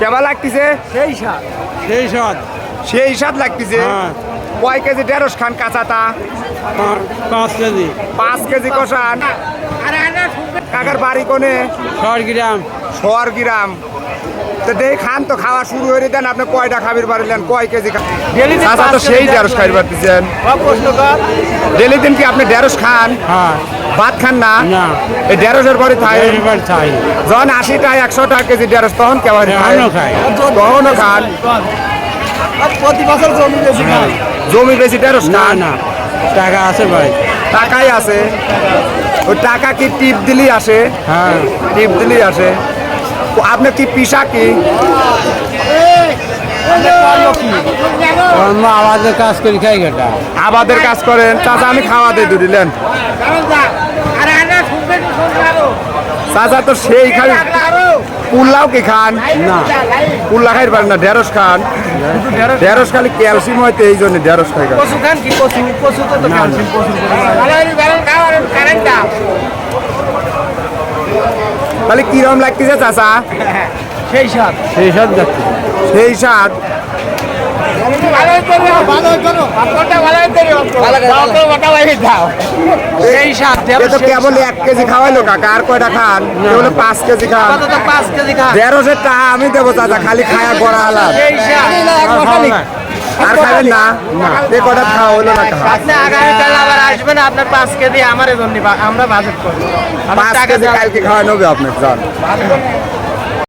কেমন লাগতেছে? সেই সাত সেই সাত সেই স্বাদ লাগতেছে? হ্যাঁ। কয় কেজি ঢেঁড়স খান কাঁচাতা পাঁচ কেজি। পাঁচ কেজি কষান। কাকার বাড়ি কোনে? সরগিরাম সরগিরাম শহর গ্রাম। তো দেখ খান তো খাওয়া শুরু হয়ে দেন আপনি কয়টা খাবির পারিলেন কয় কেজি খান চাচা তো সেই ঢেঁড়স খাইতে পারতেছেন। ডেলি দিন কি আপনি ঢেঁড়স খান? হ্যাঁ। ভাত খান না? না। এই ঢেঁড়সের পরে খাই যখন আশি টাকা একশো টাকা কেজি ঢেঁড়স তখন কেমন খাই। তখনও খান। প্রতি বছর জমি বেশি খাই জমি বেশি ঢেঁড়স না না। টাকা আছে ভাই। টাকাই আছে। ওই টাকা কি টিপ দিলেই আসে? হ্যাঁ। টিপ দিলেই আসে। আপনি কি পিসা কি? আমাদের কাজ করি খাই গেটা। আবাদের কাজ করেন। চাচা আমি খাওয়া দিয়ে দিলেন। চাচা তো সেই খাই পুল্লাও কি খান? না। পুল্লা খাই পারেন না ঢেঁড়স খান। ঢেঁড়স খালি ক্যালসিয়াম হয়তো এই জন্য ঢেঁড়স খাই খান। কচু খান কি কচু কচু তো তো ক্যালসিয়াম প্রচুর তাহলে কিরম লাগতেছে চাচা? সেই সাত সেই সেই স্বাদ। সাত তো কেবল এক কেজি খাওয়াইলো কাকা আর কয়টা খান? কেবল পাঁচ কেজি খান। টাকা আমি দেবো চাচা খালি খায়া গড়া আলাদ। সেই আর খাবেন না? এ কটা খাওয়া হলো না খাওয়া। আপনি আগামীকাল আবার আসবেন আপনার পাঁচ কেজি আমার জন্য আমরা বাজেট করব। পাঁচ কেজি কালকে খাওয়ানো হবে আপনার জান